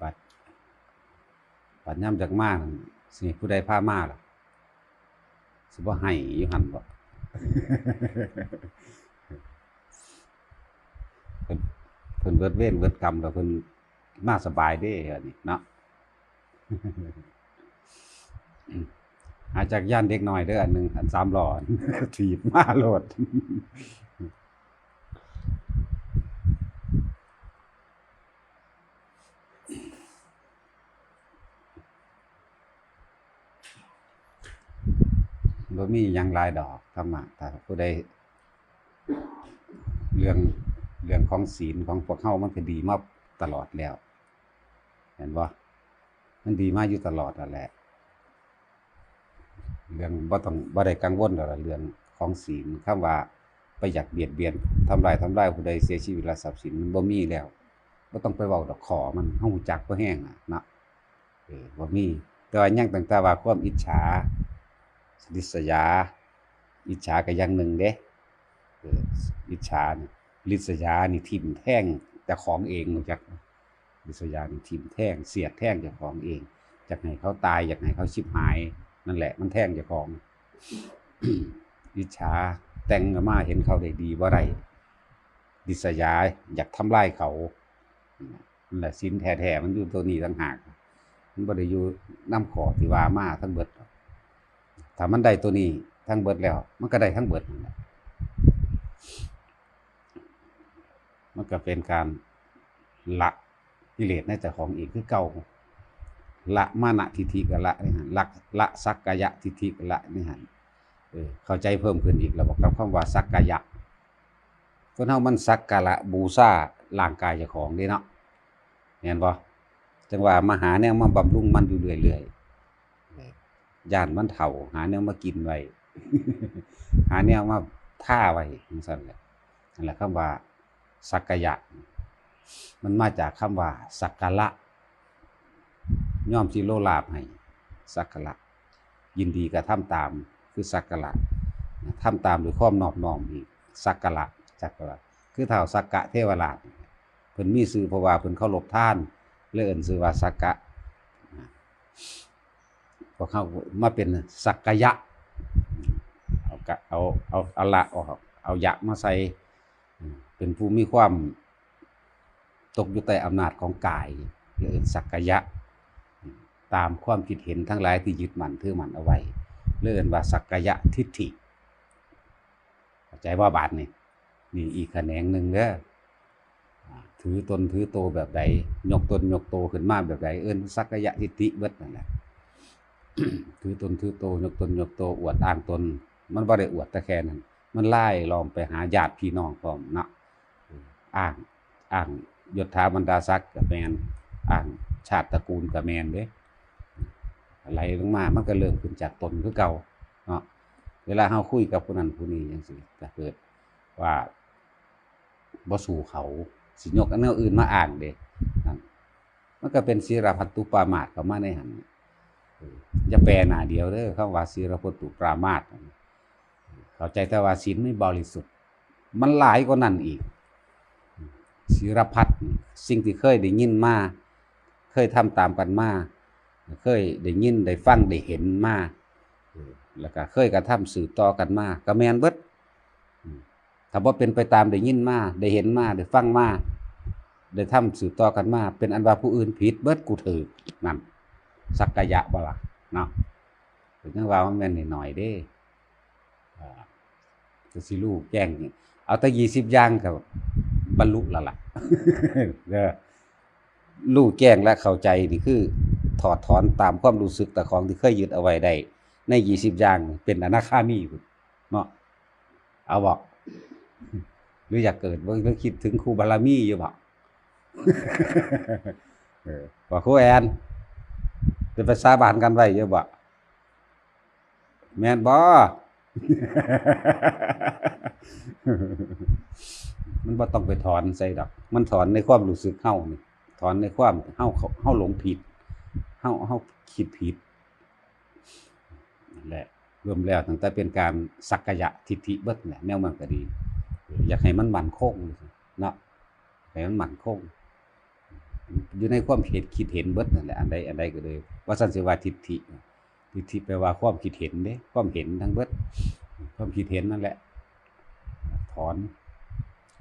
บัดบัดย่ำจากมานั่นสิผู้ใดพามาล่ะสิบ่ให้อยู่หันบ่เพิ่นเพิ่นเบิดเวิดกรรมแล้วเพิ่นมาสบายเด้อันนี้เนาะอาจากย่านเด็กน้อยเด้ออันหนึ่งอันสามหลอนถีบมาโลด บ่มียังลายดอกธรรมะถ้าผู้ใดเรื่องเรื่องของศีลของพวกเฮามันก็ดีมาตลอดแล้ว เห็นบ่มันดีมาอยู่ตลอดนั่นแหละ เรื่องบ่ต้องบ่ได้กังวลดอกล่ะเรื่องของศีลคำว่าไปอยากเบียดเบียนทำลายทำลายผู้ใดเสียชีวิตและทรัพย์สินมันบ่มีแล้วบ่ต้องไปเว้าดอกขอมันเฮารู้จักบ่แห้งอะนะเออบ่มีแต่ว่ายังตั้งแต่ว่าความอิจฉา ริษยา อิจฉาก็อย่างหนึ่งเด้อิจฉานี่ริษยานี่ทิมแท่งแต่ของเองรู้จักบ่ริษยานี่ทิมแท่งเสียดแท่งจ้าของเองอยากให้เขาตายอยากให้เขาชิบหาย นั่นแหละ มันแท่งจ้าของอิจฉาแต่งมาเห็นเขาได้ดีบ่าได้ริษยาอยากทำลายเขานั่นแหละสินแท้ๆมันอยู่ตัวนี้ต่างหากมันบ่ได้อยู่น้ำขอที่ว่ามาทั้งเบิด ถ้ามันได้ตัวนี้ทั้งเบิดแล้ว มันก็ได้ทั้งเบิดมันก็เป็นการละกิเลสในเจ้าของอีกคือเก่าละมานะทิฏฐิกับละนี่ฮะละละสักกายะทิฏฐิกับละนี่ฮะเออเข้าใจเพิ่มขึ้นอีกแล้วบอกกับคำว่าสักกายะคนเฮามันสักการะบูชาร่างกายเจ้าของเด้เนาะเห็นบ่จังว่ามหาแนวมาบำรุงมันอยู่เรื่อยๆ ย่านมันเฒ่า หาแนวมากินไว้ หาแนวมาท่าไว้จังซั่นแหละนั่นแหละคำว่าสักกะยะมันมาจากคำว่า สักกะละย่อมสิโลลาบให้สักกะละยินดีกระทำตามคือสักกะละทำตามด้วยความนอบน้อมอีกสักกะละสักกะละคือเท่าสักกะเทวราชเพิ่นมีชื่อเพราะว่าเพิ่นเคารพท่านเลยเอิ้นชื่อว่าสักกะ พอเข้ามาเป็นสักกยะเอากะเอาเอาเอาละออกเอายะมาใส่เป็นผู้มีความตกอยู่ใต้อำนาจของกายเรียกสักกยะ ตามความคิดเห็นทั้งหลายที่ยึดมั่นถือมั่นเอาไว้เรียกว่าสักกยะทิฏฐิเข้าใจว่าบาทนี่นี่อีกแขนงหนึ่งเด้ออ่าถือตนถือโตแบบใดยกตนยกโตขึ้นมาแบบใดเอิ้นสักกยะทิฏฐิเบิดนั่นแหละ ถือตนถือโตยกตนยกโตอวดอ้างตน มันบ่ได้อวดแต่แค่นั้น มันไล่ลองไปหาญาติพี่น้องพร้อมเนาะอ้างอ้างยศถาบรรดาศักดิ์กับแมนอ้างชาติตระกูลกับแมนเด้อะไรลงมามันก็เริ่มขึ้นจากตนคือเก่าเนาะเวลาเฮาคุยกับผู้นั้นผู้นี้จังซี่ก็เกิดว่าบ่สู่เขาสิยกอันแนวอื่นมาอ้างเด้มันก็เป็นศีรพัตตุปามาสเข้ามาในหัน อย่าแปลหน้าเดียวเด้อคำว่าศีลพุทธุปรามาสเข้าใจแต่ว่าศีลไม่บริสุทธิ์ มันหลายกว่านั้นอีกศีลพัดนี่สิ่งที่เคยได้ยินมาเคยทำตามกันมาเคยได้ยินได้ฟังได้เห็นมาแล้วก็เคยกระทำสืบต่อกันมาก็แมนเบิดถ้าบ่เป็นไปตามได้ยินมาได้เห็นมาได้ฟังมาได้ทำสืบต่อกันมาเป็นอันว่าผู้อื่นผิดเบิดกูถือนั่น สักกะยะบ่ล่ะเนาะถึงว่ามันแม่นน้อยๆเด้อ่าก็สิรู้แจ้งนี่เอาแต่20อย่างก็บบรรลุล้วล่ะเด้อรู้แจ้งและเข้าใจนี่คือ ถอดถอนตามความรู้สึกแต่ของที่เคยยึดเอาไว้ได้ใน20อย่างเป็นอนาคามีพุ่เนาะเอาบ่หรืออยากเกิดบ่หรือคิดถึงครูบารมีอยู่บ่เออว่าครูแอน เป็นภาษาบานกันไว้เยอะบ่แม่นบ่มันบ่ต้องไปถอนใส่ดอก มันถอนในความรู้สึกเฮานี่ถอนในความเฮาเฮาหลงผิดเฮาเฮาคิดผิดนั่นแหละรวมแล้วตั้งแต่เป็นการสักกายะทิฏฐิเบิดแหละแนวมันก็ดี อยากให้มันมั่นคงเนาะให้มันมั่นคง อยู่ในความเห็นคิดเห็นเบิดนั่นแหละอันใดอันใดก็เลย ว่าสันสิวาทิฏฐิทิฏฐิแปลว่าความคิดเห็นเด้ความเห็นทั้งเบิดความคิดเห็นนั่นแหละ ถอน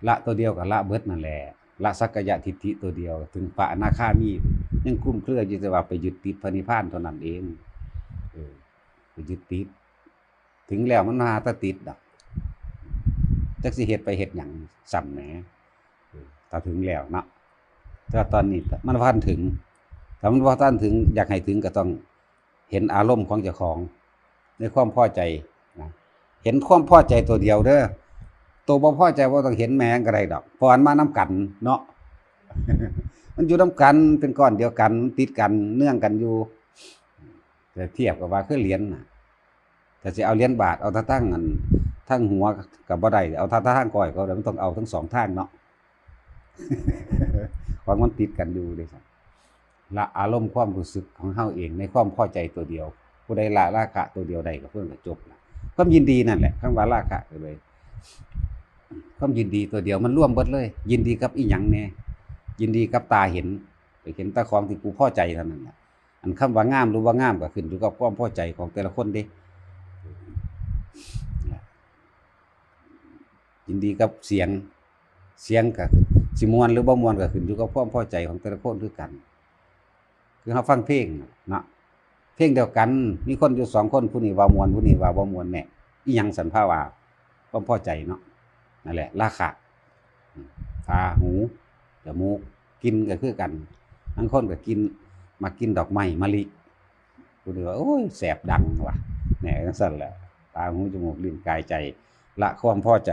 ละตัวเดียวกับละเบิดนั่นแหละละสักกายทิฏฐิตัวเดียว ถึงพระอนาคามียังคุ้มเครือยู่แต่ว่าไปยึดติดพระนิพพานเท่านั้นเองเออไปยึดติดถึงแล้วมันมาแตติดดอกจักสิเฮ็ดไปเฮ็ดหยังสั่แหมเออถ้าถึงแล้วเนาะ ถ้าตอนนี้มันบ่ทันถึงถ้ามันบ่ทันถึงอยากให้ถึงก็ต้องเห็นอารมณ์ของเจ้าของในความพอใจนะเห็นความพอใจตัวเดียวเด้อตัวบ่พอใจบ่าต้องเห็นแมงก็ได้ดอกเพราะอันมานํกันเนาะมันอยู่นํกันเป็นก้อนเดียวกัน ติดกันเนื่องกันอยู่แต่เทียบกับว่าคือเหรียญน่ะถ้าสิเอาเหรียญบาทเอาท่าทั้งอันทั้งหัวกับบ่ได้เอาท่าทั้งก้อยก็ได้มันต้องเอาทั้งสองทางเนาะ ความมันติดกันอยู่เด้ครับละอารมณ์ความรู้สึกของเฮาเอง ในความพอใจตัวเดียว ผู้ใดละราคะตัวเดียวใดก็เพิ่นก็จบละความยินดีนั่นแหละคำว่าราคะก็เลย ความยินดีตัวเดียวมันร่วมเบิดเลย ยินดีกับอีหยังแน่ยินดีกับตาเห็นไปเห็นตาของที่กูพอใจเท่านั้นแหละอันคำว่างามหรือว่างามก็ขึ้นอยู่กับความพอใจของแต่ละคนเด้ยินดีกับเสียงเสียงก็คือ สิมวนหรือบ่มวนก็ขึ้นอยู่กับความพอใจของแต่ละคนคือกัน คือเขาฟังเพลงเนาะเพลงเดียวกัน มีคนอยู่สองคนผู้นี้ว่ามวนผู้นี้ว่าบ่มวนแน่อีหยังสันภาว่าความพอใจเนาะนั่นแหละราคาตาหูจมูกกินก็คือกันบางคนก็กินมากินดอกไม้มะลิผู้นี้ว่าโอ้ยแสบดังว่ะแหน่จังซั่นแหละตาหูจมูกลิ้นกายใจ ละความพอใจ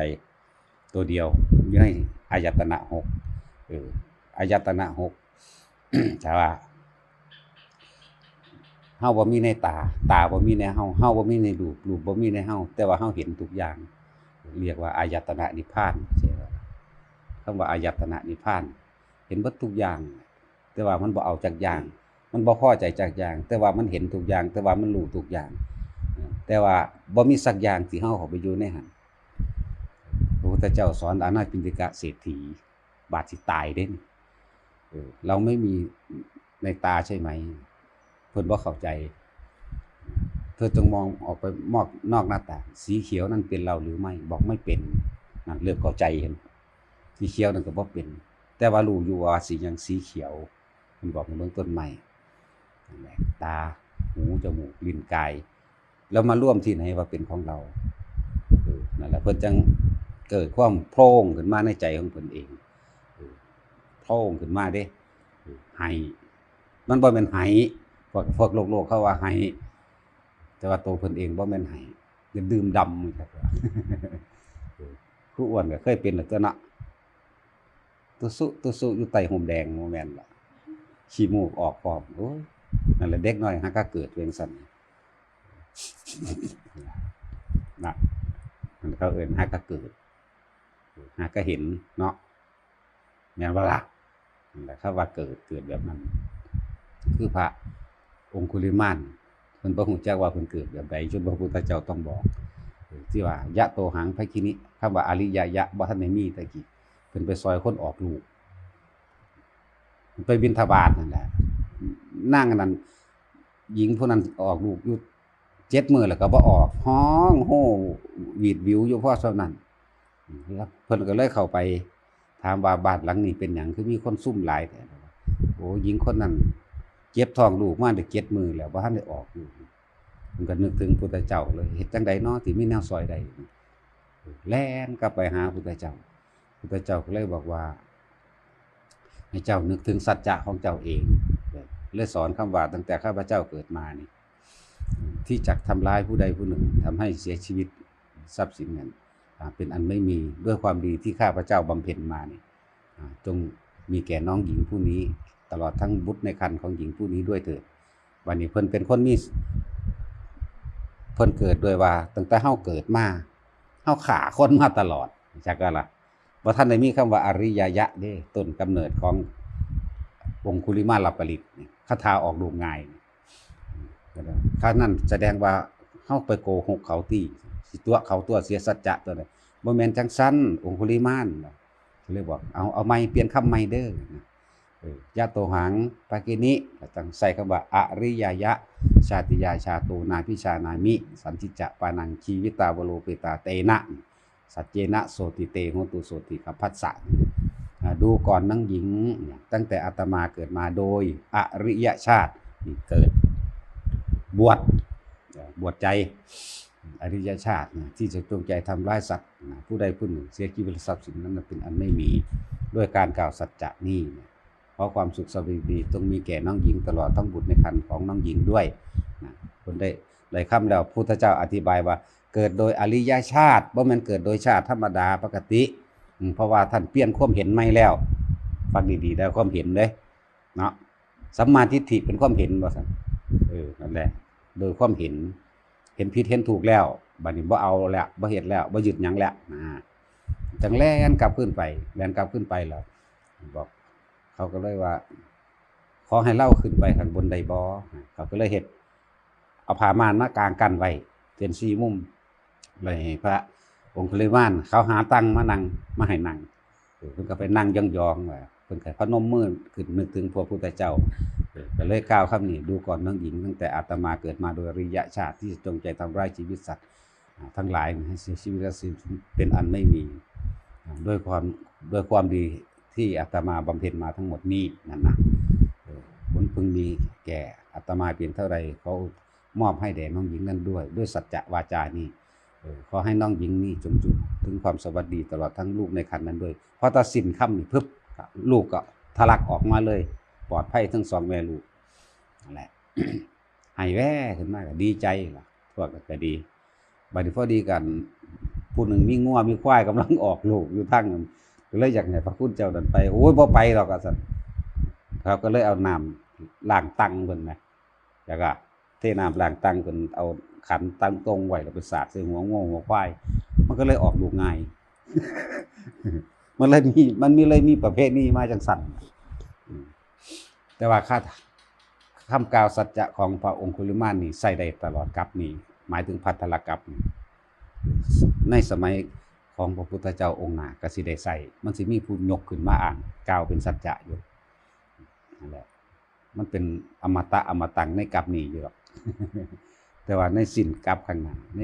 ตัวเดียวอยู่ใน อายตนะหกเอออายตนะหกแต่ว่าเฮาบ่มีในตา ตาบ่มีในเฮาเฮาบ่มีในรูปรูปบ่มีในเฮาแต่ว่าเฮาเห็นทุกอย่าง เรียกว่าอายตนะนิพพานใช่ป่ะคำว่าอายตนะนิพพาน เห็นเบิดทุกอย่าง แต่ว่ามันบ่เอาจากอย่าง มันบ่พอใจจากอย่าง แต่ว่ามันเห็นทุกอย่าง แต่ว่ามันรู้ทุกอย่าง แต่ว่าบ่มีสักอย่างที่เฮาเข้าไปอยู่ในหัน ธเจ้าสอนอนาปินติกะเศรษฐี บาดสิตายเด้นเออเราไม่มีในตาใช่ไหม เพิ่อนบ่เข้าใจ เธอจงมองออกไปมอกนอกหน้าต่างสีเขียวนั่นเป็นเราหรือไม่บอกไม่เป็นนั่นเริ่มเข้าใจเห็นสีเขียวนั่นก็บ่เป็น แต่ว่ารู้อยู่ว่าสีหยังสีเขียวเพิ่นบอกในเบื้องต้นใหม่ตาหูจมูกลิ้นกายแล้วมาร่วมที่ไหนว่าเป็นของเราเออนั่นแหละเพิ่อนจัง เกิดความโพร่งขึ้นมาในใจของเพิ่นเองโพร่งขึ้นมาเด้ไห้มันบ่แม่นไห้พวกพวกโลกโลกเขาว่าไห้แต่ว่าตัวเพิ่นเองบ่แม่นไห้ดื่มดำครับเออครูอ้วนก็เคยเป็นตัวนะตุสุตุสุอยู่ใต้ห่มแดงบ่แมนล่ะขี้มูกออกพร้อมโอ้ยนั่นแหละเด็กน้อยหาก็เกิดเวงซั่นนะมันเขาเอื่นหาก็เกิด ก็เห็นเนาะแม่นว่าละนั่นแหละเขาว่าเกิดเกิดแบบนั้น คือพระองคุลิมานเพิ่นบ่ฮู้จักว่าเพิ่นเกิดแบบใดจนพระพุทธเจ้าต้องบอกที่ว่ายะโตหังภคินิคำว่าอริยะยะบ่ทันได้มีตะกี้เพิ่นไปซอยคนออกลูกไปบิณฑบาตนั่นแหละนั่งนั้นหญิงผู้นั้นออกลูกอยู่เจ็ดมือแล้วก็บ่ออกห้องโหหวีดวิวอยู่เพราะเท่านั้น แล้วเพิ่นก็เลยเข้าไปถามว่าบ้านหลังนี้เป็นหยังคือมีคนซุ่มหลายแต่โอ้หญิงคนนั้นเจ็บทองลูกมาได้เจ็ดมือแล้วบ่ทันได้ออกอยู่เพิ่นก็นึกถึงพุทธเจ้าเลยเฮ็ดจังใดเนาะที่มีแนวซอยใดแล่นกลับไปหาพุทธเจ้า พุทธเจ้าก็เลยบอกว่า ให้เจ้านึกถึงสัจจะของเจ้าเองเลยสอนคำว่าตั้งแต่ข้าพเจ้าเกิดมานี่ ที่จักทำร้ายผู้ใดผู้หนึ่งทำให้เสียชีวิตทรัพย์สินนั้นอ่า เป็นอันไม่มีด้วยความดีที่ข้าพเจ้าบำเพ็ญมาเนี่อ่าจงมีแก่น้องหญิงผู้นี้ ตลอดทั้งบุตรในคันของหญิงผู้นี้ด้วยเถิดวันนี้เพิ่นเป็นคนมีเพิ่นเกิดโดยว่าตั้งแต่เฮาเกิดมาเฮาขาคนมาตลอดจักก็ล่ะบ่าท่านได้มีคำว่าอริยยะเด้ต้นกำเนิดของวงคุลิมาลาปริตคาถาออกลูง่ายข้านั่นแสดงว่าเข้าไปโกหกเขาตีสิตัวเขาตัวเสียสัจจะตัวนั้น บ่แม่นจังซั่นองคุลิมานเขาเลยบอกเอาเอาไม้เปลี่ยนคำใหม่เด้อนะยะโตหังปากินิแล้วต้องใส่คำว่าอริยายะ ชาติยาชาโตนาพิชานามิ สันติจะปานังชีวิตาวโลเปตาเตนะ สัจเจนะโสติเตโหตุโสติขพัสสะดูก่อนนังหญิง ตั้งแต่อาตมาเกิดมาโดย อริยชาติเกิด บวชบวชใจ อริยชาตินะที่จะจงใจทำร้ายสัตว์นะผู้ใดผู้หนึ่งเสียชีวิตทรัพย์สินนั้นนเป็นอันไม่มีด้วยการกล่าวสัจจะนี้นะเพราะความสุขสวัสดีต้องมีแก่น้องหญิงตลอดทั้งบุตรในครรภ์ของน้องหญิงด้วยนะคนได้หลายคำแล้วพุทธเจ้าอธิบายว่า เกิดโดยอริยชาติบ่ม่นเกิดโดยชาติธรรมดาปกติ เพราะว่าท่านเปลี่ยนความเห็นใหม่แล้ว ฟังดีๆได้ความเห็นเด้เนาะสัมมาทิฏฐิเป็นความเห็นบ่ซั่นเออนั่นแหละโดยความเห็น เห็นผิดเห็นถูกแล้วบัดนี้บ่เอาแล้วบ่เฮ็ดแล้วบ่ยึดหยังแล้วนะจังแล่นกลับขึ้นไปแล่นกลับขึ้นไปแล้วบอก เขาก็เลยว่า ขอให้เล่าขึ้นไปข้างบนใดบ่เขาก็เลยเฮ็ดเอาผ้ามานมากางกันไว้เป็นสี่มุมเลยพระองค์คุลิมานเขาหาตังมานั่งมาให้นั่งเออเพิ่นก็ไปนั่งยองๆว่าเพิ่นก็พนมมือขึ้นนึกถึงพระพุทธเจ้า ก็เลยกล่าวคำนี้ดูก่อนน้องหญิง ตั้งแต่อาตมาเกิดมาโดยริยชาติที่จงใจทำร้ายชีวิตสัตว์ทั้งหลายให้เสียชีวิตสิ้นเป็นอันไม่มีด้วยความด้วยความดีที่อาตมาบำเพ็ญมาทั้งหมดนี้นั่นนะผลพึงมีแก่อาตมาเพียงเท่าไรเขามอบให้แด่น้องหญิงนั้นด้วย ด้วยสัจจะวาจานี้เขอให้น้องหญิงนี่จงจุถึงความสวัสดีตลอดทั้งลูกในคันนั้นด้วยเพราะตัดสินคำนี่พึบลูกก็ทะลักออกมาเลย ปลอดภัยทั้งสองแม่ลูกนั่นแหละให้แว่ขึ้นมาก็ดีใจล่ะพวกก็ดีบัดนี้พอดีกันผู้หนึ่งมีงัวมีควายกำลังออกลูกอยู่ทั้งก็เลยอยากให้พระคุณเจ้าเดินไปโอ้ยบ่ไปหรอกก็สั่นเขาก็เลยเอาน้ำล้างตังเพิ่นนะแล้วก็เทน้ำล้างตังเพิ่นเอาขันตั้งตรงไว้แล้วไปสาดใส่หัวงัวหัวควาย มันก็เลยออกลูกง่าย มันเลยมีมันมีเลยมีประเภทนี้มาจังสั่น แต่ว่าค่าคำกล่าวสัจจะของพระองคุลิมานนี่ใส่ได้ตลอดกับนี่หมายถึงพัทธลกับในสมัยของพระพุทธเจ้าองค์หนากสิได้ใส่มันสิมีผู้ยกขึ้นมาอ่านกล่าวเป็นสัจจะอยู่นั่นแหละมันเป็นอมตะอมตังในกับนี้อยู่หรอกแต่ว่าในสินกับข้างหน้าใน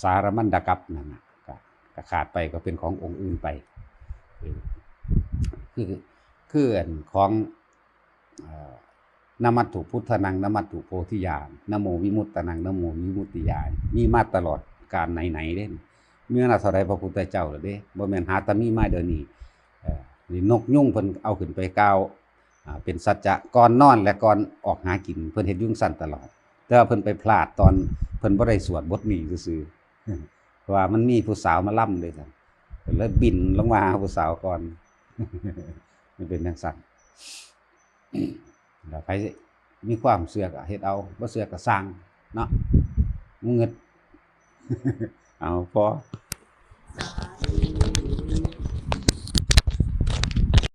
สารมันดกับนั่นนะก็ก็ขาดไปก็เป็นขององค์อื่นไป คือคืออันของ นมัตถุพุทธนังนมัตถุโพธิญาณนโมวิมุตตนังนโมวิมุตติญาณมีมาตลอดการไหนๆเด้เมื่อนาเท่าไรพระพุทธเจ้าเลยเด้บ่แม่นหาแตมีมาเดี๋ยวนี้นี่นกยุ่งเพิ่นเอาขึ้นไปกล่าวเป็นสัจจะก่อนนอนและก่อนออกหากินเพิ่นเฮ็ดยุ่งสั้นตลอด แต่ว่าเพิ่นไปพลาดตอนเพิ่นบ่ได้สวดบทนี้ซื่อๆเพราะว่ามันมีผู้สาวมาล่ำเลยซั่นเพิ่นเลยบินลงมาหาผู้สาวก่อนมันเป็นจังซั่น แล้วใครมีความเสือกเฮ็ดเอาบ่เสือกก็สร้างเนาะมึงเงิด เอาพอ